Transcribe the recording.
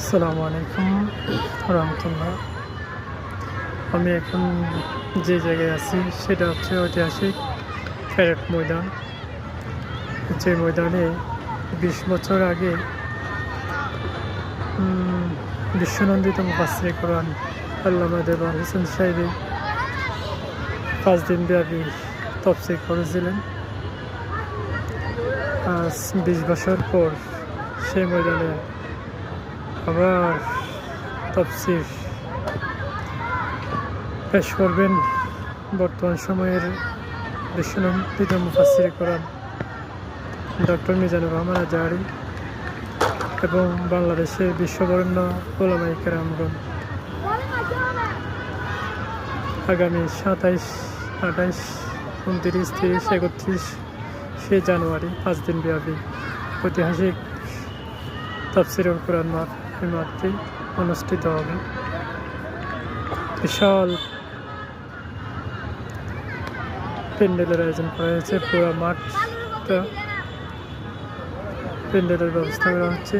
আসসালামু আলাইকুম রহমতুল্লাহ। আমি এখন যে জায়গায় আছি, সেটা হচ্ছে ঐতিহাসিক প্যারেড ময়দান। যে ময়দানে বিশ বছর আগে বিশ্বনন্দিত মুফাসির কোরআন আল্লামা দেবার হোসেন সাহেবী পাঁচ দিন ব্যাপী তফসির করেছিলেন। আজ বিশ বছর পর সেই ময়দানে আবার তফসির পেশ করবেন বর্তমান সময়ের বিশ্বনন্দিত মুফাসির কোরআন ডক্টর মিজানুর রহমান আজাহারি এবং বাংলাদেশের বিশ্ববরেণ্য ওলামাই কেরামগণ। আগামী সাতাইশ, আঠাইশ, উনত্রিশ, তিরিশ, একত্রিশ সে জানুয়ারি পাঁচ দিন ব্যাপী ঐতিহাসিক তাফসিরুল কোরআন মাঠ এই মাঠটি অনুষ্ঠিত হবে। বিশাল প্যান্ডেলের আয়োজন করা হয়েছে। পুরো মাঠটা প্যান্ডেলের ব্যবস্থা করা হচ্ছে।